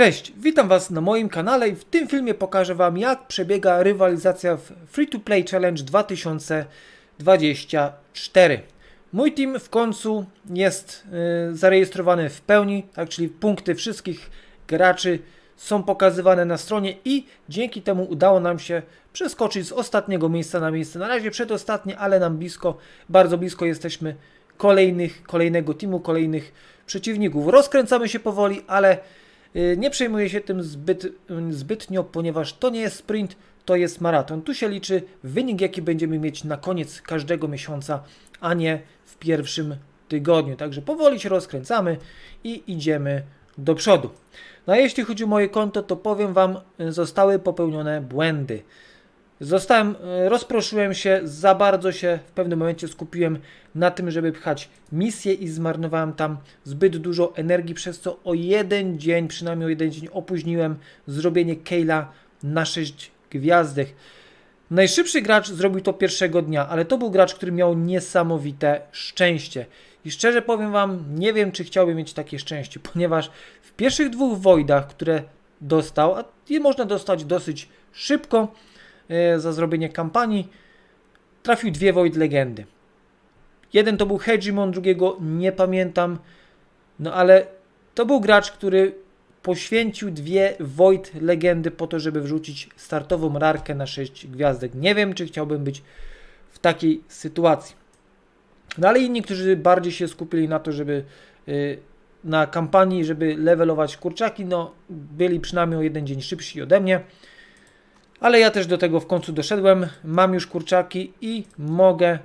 Cześć, witam Was na moim kanale i w tym filmie pokażę Wam jak przebiega rywalizacja w Free to Play Challenge 2024. Mój team w końcu jest y, zarejestrowany w pełni, tak, czyli punkty wszystkich graczy są pokazywane na stronie i dzięki temu udało nam się przeskoczyć z ostatniego miejsca na miejsce. Na razie przedostatnie, ale nam blisko, bardzo blisko jesteśmy kolejnych, kolejnego teamu, kolejnych przeciwników. Rozkręcamy się powoli, ale nie przejmuję się tym zbyt, y, zbytnio, ponieważ to nie jest sprint, to jest maraton. Tu się liczy wynik, jaki będziemy mieć na koniec każdego miesiąca, a nie w pierwszym tygodniu. Także powoli się rozkręcamy i idziemy do przodu. No a jeśli chodzi o moje konto, to powiem Wam, y, zostały popełnione błędy. Zostałem, y, rozproszyłem się, za bardzo się w pewnym momencie skupiłem na tym, żeby pchać misję i zmarnowałem tam zbyt dużo energii, przez co o jeden dzień, przynajmniej o jeden dzień opóźniłem zrobienie Kejla na 6 gwiazdek. Najszybszy gracz zrobił to pierwszego dnia, ale to był gracz, który miał niesamowite szczęście. I szczerze powiem Wam, nie wiem, czy chciałbym mieć takie szczęście, ponieważ w pierwszych dwóch wojdach, które dostał, a je można dostać dosyć szybko e, za zrobienie kampanii, trafił dwie Void Legendy. Jeden to był Hegemon, drugiego nie pamiętam, no ale to był gracz, który poświęcił dwie Void Legendy po to, żeby wrzucić startową rarkę na 6 gwiazdek. Nie wiem, czy chciałbym być w takiej sytuacji. No ale inni, którzy bardziej się skupili na to, żeby y, na kampanii, żeby levelować kurczaki, no byli przynajmniej o jeden dzień szybsi ode mnie. Ale ja też do tego w końcu doszedłem. Mam już kurczaki i mogę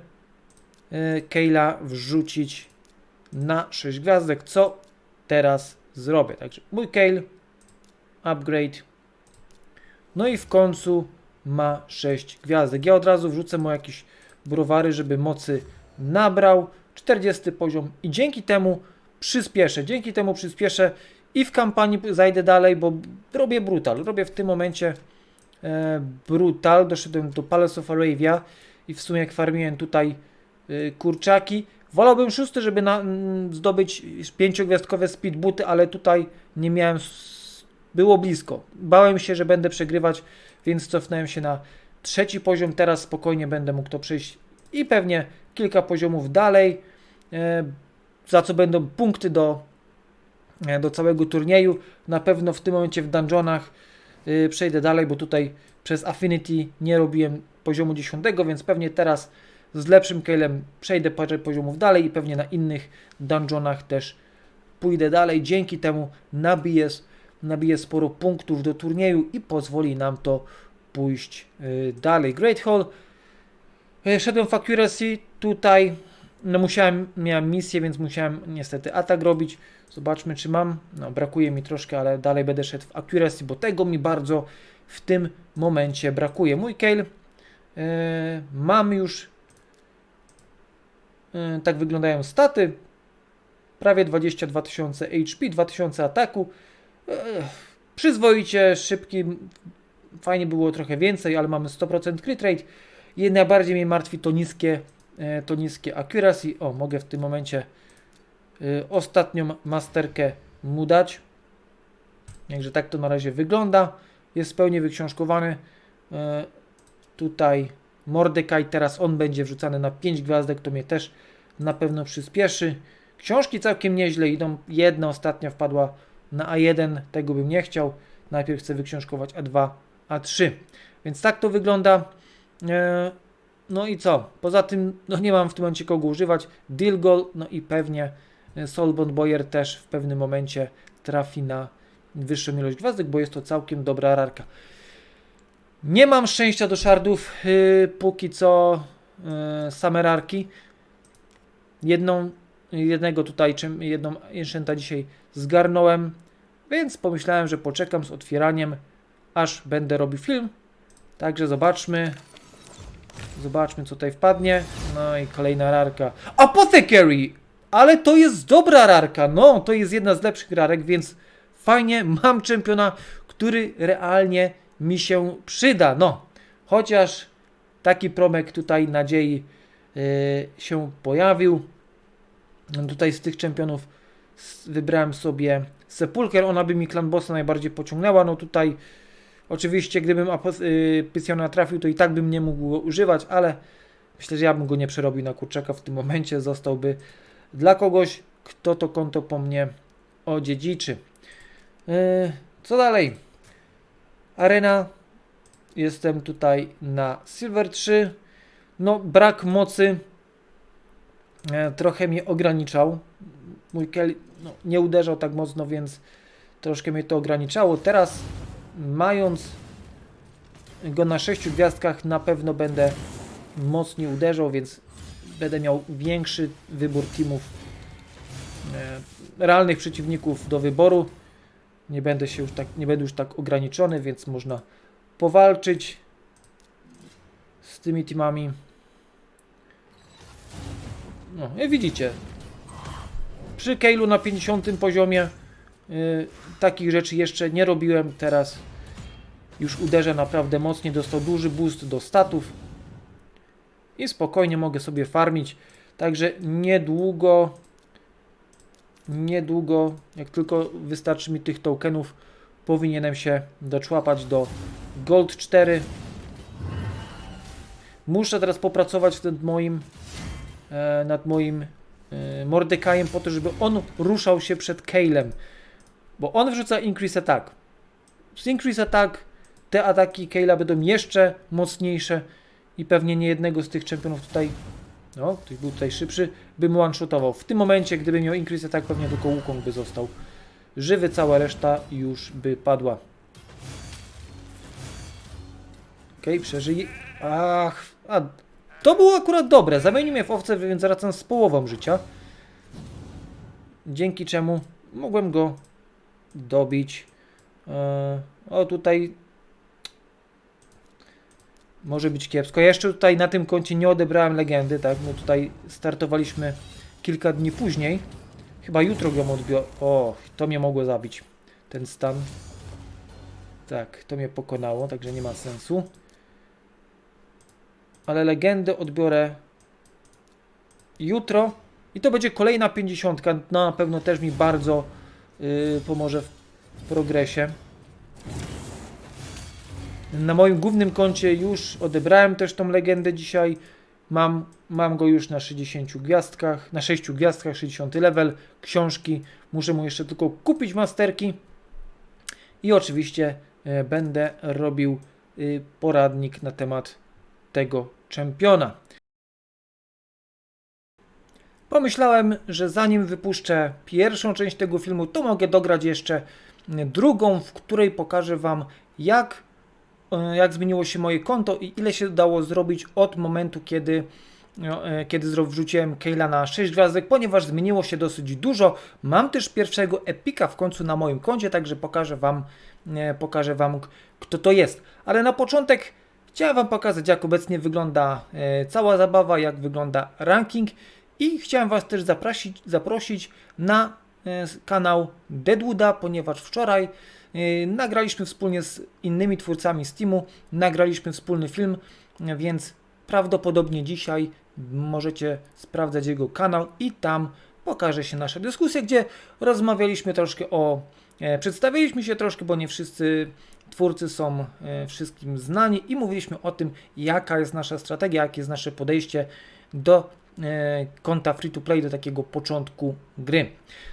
y, Kejla wrzucić na 6 gwiazdek, co teraz zrobię. Także mój Kale, upgrade. No i w końcu ma 6 gwiazdek. Ja od razu wrzucę mu jakieś browary, żeby mocy nabrał 40 poziom i dzięki temu przyspieszę, dzięki temu przyspieszę i w kampanii zajdę dalej, bo robię brutal, robię w tym momencie e, brutal, doszedłem do Palace of Arabia i w sumie jak farmiłem tutaj e, kurczaki, wolałbym szósty, żeby na, mm, zdobyć pięciogwiazdkowe speedbooty, ale tutaj nie miałem, było blisko, bałem się, że będę przegrywać, więc cofnąłem się na trzeci poziom, teraz spokojnie będę mógł to przejść i pewnie kilka poziomów dalej, e, za co będą punkty do, e, do całego turnieju. Na pewno w tym momencie w dungeonach e, przejdę dalej, bo tutaj przez Affinity nie robiłem poziomu 10, więc pewnie teraz z lepszym Kalem przejdę parę poziomów dalej i pewnie na innych dungeonach też pójdę dalej. Dzięki temu nabiję, nabiję sporo punktów do turnieju i pozwoli nam to pójść e, dalej. Great Hall E, Szedłem w accuracy, tutaj no musiałem, miałem misję, więc musiałem niestety atak robić. Zobaczmy czy mam, no brakuje mi troszkę, ale dalej będę szedł w accuracy, bo tego mi bardzo w tym momencie brakuje. Mój Kale, e, mam już, e, tak wyglądają staty, prawie 22 tysiące HP, 2000 ataku, e, przyzwoicie, szybki, fajnie było trochę więcej, ale mamy 100% crit rate, i najbardziej mnie martwi to niskie, to niskie accuracy. O, mogę w tym momencie e, ostatnią masterkę mu dać. Także tak to na razie wygląda. Jest w pełni wyksiążkowany. E, Tutaj Mordekaj, teraz on będzie wrzucany na 5 gwiazdek, to mnie też na pewno przyspieszy. Książki całkiem nieźle idą. Jedna ostatnia wpadła na A1, tego bym nie chciał. Najpierw chcę wyksiążkować A2, A3. Więc tak to wygląda. No i co? Poza tym no nie mam w tym momencie kogo używać. Dilgol, no i pewnie e, Solbond Boyer też w pewnym momencie trafi na wyższą ilość gwiazdek, bo jest to całkiem dobra rarka. Nie mam szczęścia do shardów, yy, póki co yy, same rarki. Jedną, jednego tutaj, czym jedną enchanta dzisiaj zgarnąłem, więc pomyślałem, że poczekam z otwieraniem, aż będę robił film. Także zobaczmy. Zobaczmy, co tutaj wpadnie. No i kolejna rarka. Apothecary! Ale to jest dobra rarka. No, to jest jedna z lepszych rarek, więc fajnie. Mam czempiona, który realnie mi się przyda. No, chociaż taki promek tutaj nadziei yy, się pojawił. Tutaj z tych czempionów wybrałem sobie Sepulcher, ona by mi Clan Bossa najbardziej pociągnęła, no tutaj oczywiście gdybym y, Pysiona trafił, to i tak bym nie mógł go używać, ale myślę, że ja bym go nie przerobił na kurczaka w tym momencie, zostałby dla kogoś, kto to konto po mnie odziedziczy. Yy, co dalej? Arena. Jestem tutaj na Silver 3. No, brak mocy e, trochę mnie ograniczał. Mój Kelly no, nie uderzał tak mocno, więc troszkę mnie to ograniczało. Teraz, mając go na 6 gwiazdkach, na pewno będę mocniej uderzał, więc będę miał większy wybór teamów, e, realnych przeciwników do wyboru. Nie będę się już tak, nie będę już tak ograniczony, więc można powalczyć z tymi teamami. No, i widzicie. Przy Keilu na 50 poziomie y, takich rzeczy jeszcze nie robiłem. Teraz już uderzę naprawdę mocniej. Dostał duży boost do statów. I spokojnie mogę sobie farmić. Także niedługo niedługo, jak tylko wystarczy mi tych tokenów, powinienem się doczłapać do Gold 4. Muszę teraz popracować nad moim, e, nad moim e, Mordekajem po to, żeby on ruszał się przed Kalem. Bo on wrzuca Increase Attack. Z Increase Attack te ataki Kala będą jeszcze mocniejsze i pewnie nie jednego z tych czempionów tutaj no, ktoś był tutaj szybszy, bym one-shotował. W tym momencie, gdyby miał increase attack, pewnie tylko Wukong by został żywy, cała reszta już by padła. Okej, przeżyj. Ach, a to było akurat dobre. Zamienił mnie w owce, więc wracam z połową życia. Dzięki czemu mogłem go dobić. Eee, o, tutaj może być kiepsko. Jeszcze tutaj na tym koncie nie odebrałem legendy, tak? No tutaj startowaliśmy kilka dni później. Chyba jutro ją odbiorę. O, to mnie mogło zabić. Ten stan. Tak, to mnie pokonało, także nie ma sensu. Ale legendę odbiorę jutro. I to będzie kolejna 50. No, na pewno też mi bardzo yy, pomoże w progresie. Na moim głównym koncie już odebrałem też tą legendę dzisiaj. Mam, mam go już na 60 gwiazdkach, na 6 gwiazdkach, 60 level, książki. Muszę mu jeszcze tylko kupić masterki. I oczywiście e, będę robił y, poradnik na temat tego czempiona. Pomyślałem, że zanim wypuszczę pierwszą część tego filmu, to mogę dograć jeszcze drugą, w której pokażę Wam, jak e, jak zmieniło się moje konto i ile się dało zrobić od momentu, kiedy, e, kiedy wrzuciłem Kejla na 6 gwiazdek, ponieważ zmieniło się dosyć dużo. Mam też pierwszego epika w końcu na moim koncie, także pokażę Wam, e, pokażę wam kto to jest. Ale na początek chciałem Wam pokazać, jak obecnie wygląda cała zabawa, jak wygląda ranking i chciałem Was też zaprosić, zaprosić na e, kanał Deadwooda, ponieważ wczoraj Yy, Nagraliśmy wspólnie z innymi twórcami Steamu, nagraliśmy wspólny film, więc prawdopodobnie dzisiaj możecie sprawdzać jego kanał i tam pokaże się nasza dyskusja, gdzie rozmawialiśmy troszkę o. E, przedstawiliśmy się troszkę, bo nie wszyscy twórcy są e, wszystkim znani i mówiliśmy o tym, jaka jest nasza strategia, jakie jest nasze podejście do e, konta free to play, do takiego początku gry.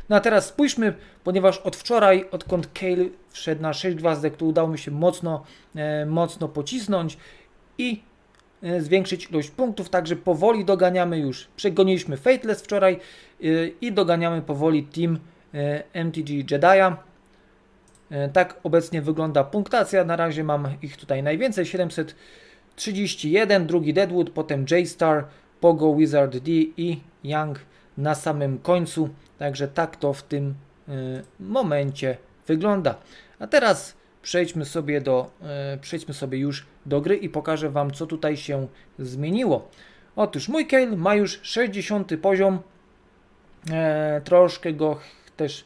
No a teraz spójrzmy, ponieważ od wczoraj, odkąd Kale wszedł na 6 gwiazdek, to udało mi się mocno, e, mocno pocisnąć i e, zwiększyć ilość punktów, także powoli doganiamy już. Przegoniliśmy Fateless wczoraj e, i doganiamy powoli team e, MTG Jedi'a. E, Tak obecnie wygląda punktacja. Na razie mam ich tutaj najwięcej 731, drugi Deadwood, potem J-Star, Pogo, Wizard D i Young na samym końcu. Także tak to w tym y, momencie wygląda. A teraz przejdźmy sobie do y, przejdźmy sobie już do gry i pokażę wam co tutaj się zmieniło. Otóż mój Kale ma już 60 poziom. E, troszkę go też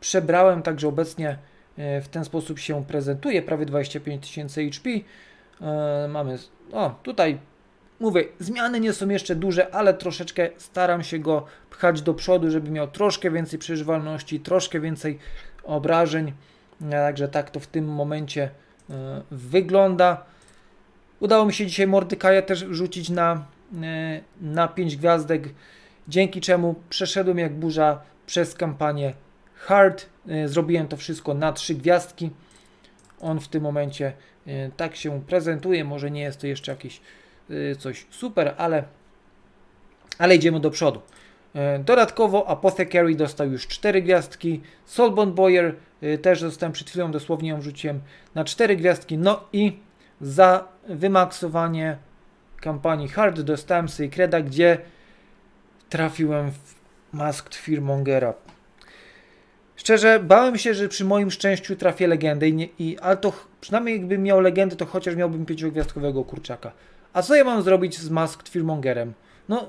przebrałem, także obecnie e, w ten sposób się prezentuje. Prawie 25 tysięcy HP. E, mamy, o tutaj mówię, zmiany nie są jeszcze duże, ale troszeczkę staram się go pchać do przodu, żeby miał troszkę więcej przeżywalności, troszkę więcej obrażeń. E, Także tak to w tym momencie e, wygląda. Udało mi się dzisiaj Mordykaja też rzucić na, e, na 5 gwiazdek, dzięki czemu przeszedłem jak burza przez kampanię Hard. Zrobiłem to wszystko na 3 gwiazdki. On w tym momencie tak się prezentuje. Może nie jest to jeszcze jakieś e, coś super, ale, ale idziemy do przodu. E, Dodatkowo Apothecary dostał już 4 gwiazdki. Soulbond Boyer e, też dostałem przed chwilą, dosłownie ją wrzuciłem na 4 gwiazdki. No i za wymaksowanie kampanii Hard dostałem Secreta, gdzie trafiłem w Masked Fearmongera. Szczerze, bałem się, że przy moim szczęściu trafię legendę, i i, ale to przynajmniej jakbym miał legendę, to chociaż miałbym pięciogwiazdkowego kurczaka. A co ja mam zrobić z Masked Fearmongerem? No,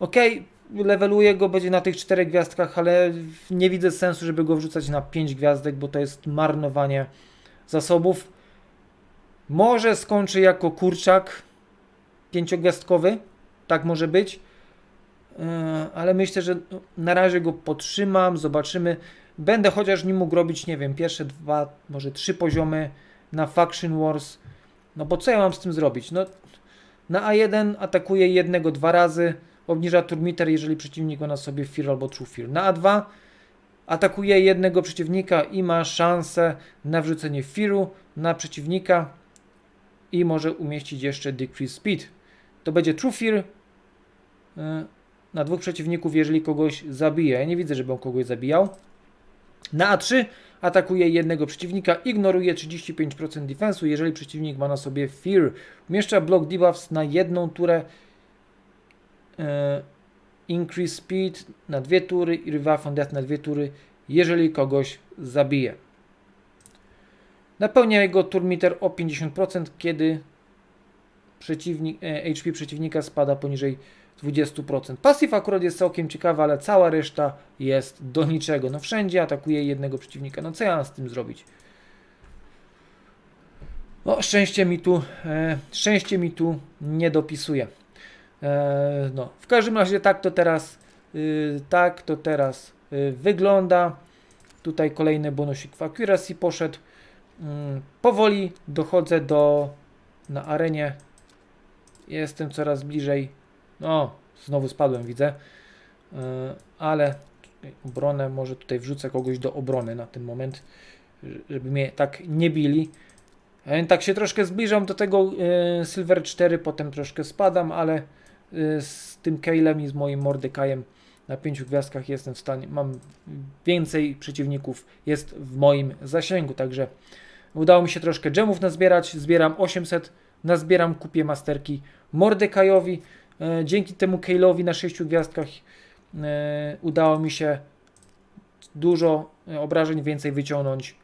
okej, leveluję go, będzie na tych czterech gwiazdkach, ale nie widzę sensu, żeby go wrzucać na 5 gwiazdek, bo to jest marnowanie zasobów. Może skończy jako kurczak pięciogwiazdkowy, tak może być. Yy, ale myślę, że na razie go podtrzymam, zobaczymy. Będę chociaż nim mógł robić, nie wiem, pierwsze dwa, może trzy poziomy na Faction Wars. No bo co ja mam z tym zrobić? No, na A1 atakuje jednego dwa razy, obniża turmiter, jeżeli przeciwnik ma na sobie Fear albo True Fear. Na A2 atakuje jednego przeciwnika i ma szansę na wrzucenie Fearu na przeciwnika i może umieścić jeszcze Decrease Speed. To będzie True Fear yy, na dwóch przeciwników, jeżeli kogoś zabije. Ja nie widzę, żeby on kogoś zabijał. Na A3 atakuje jednego przeciwnika, ignoruje 35% defensu, jeżeli przeciwnik ma na sobie Fear. Umieszcza block debuffs na jedną turę, e, increase speed na dwie tury i revive on death na dwie tury, jeżeli kogoś zabije. Napełnia jego turmiter o 50%, kiedy przeciwnik, e, HP przeciwnika spada poniżej 20%. Pasyw akurat jest całkiem ciekawy, ale cała reszta jest do niczego. No wszędzie atakuje jednego przeciwnika. No co ja mam z tym zrobić? No szczęście mi tu, e, szczęście mi tu nie dopisuje. E, no, w każdym razie tak to teraz, y, tak to teraz y, wygląda. Tutaj kolejny bonusik w accuracy poszedł. Mm, powoli dochodzę do na arenie. Jestem coraz bliżej. No, znowu spadłem, widzę. Yy, ale obronę, może tutaj wrzucę kogoś do obrony na ten moment, żeby mnie tak nie bili. E, Tak się troszkę zbliżam do tego yy, Silver 4, potem troszkę spadam, ale z tym Kalem i z moim Mordekajem na pięciu gwiazdkach jestem w stanie, mam więcej przeciwników, jest w moim zasięgu, także udało mi się troszkę gemów nazbierać, zbieram 800, nazbieram, kupię masterki Mordekajowi, E, Dzięki temu Kale'owi na 6 gwiazdkach e, udało mi się dużo e, obrażeń więcej wyciągnąć.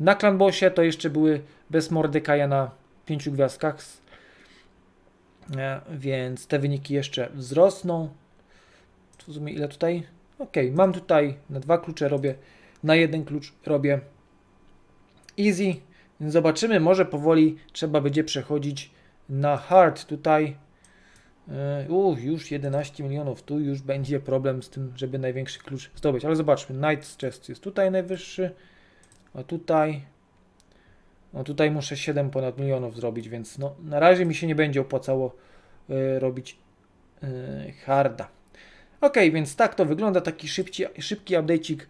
Na Clanbossie to jeszcze były bez Mordekaja na 5 gwiazdkach, więc te wyniki jeszcze wzrosną. W sumie ile tutaj? Ok, mam tutaj na dwa klucze robię, na jeden klucz robię easy, zobaczymy, może powoli trzeba będzie przechodzić na hard tutaj. Uff, już 11 milionów. Tu już będzie problem z tym, żeby największy klucz zdobyć. Ale zobaczmy, Night Chest jest tutaj najwyższy, a tutaj. No tutaj muszę 7 ponad milionów zrobić, więc no, na razie mi się nie będzie opłacało yy, robić yy, harda. Ok, więc tak to wygląda, taki szybci, szybki update'ik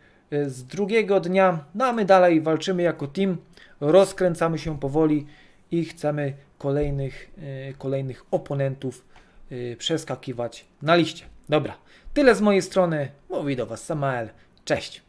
z drugiego dnia. No a my dalej walczymy jako team, rozkręcamy się powoli i chcemy kolejnych, yy, kolejnych oponentów yy, przeskakiwać na liście. Dobra, tyle z mojej strony. Mówi do Was Samael. Cześć.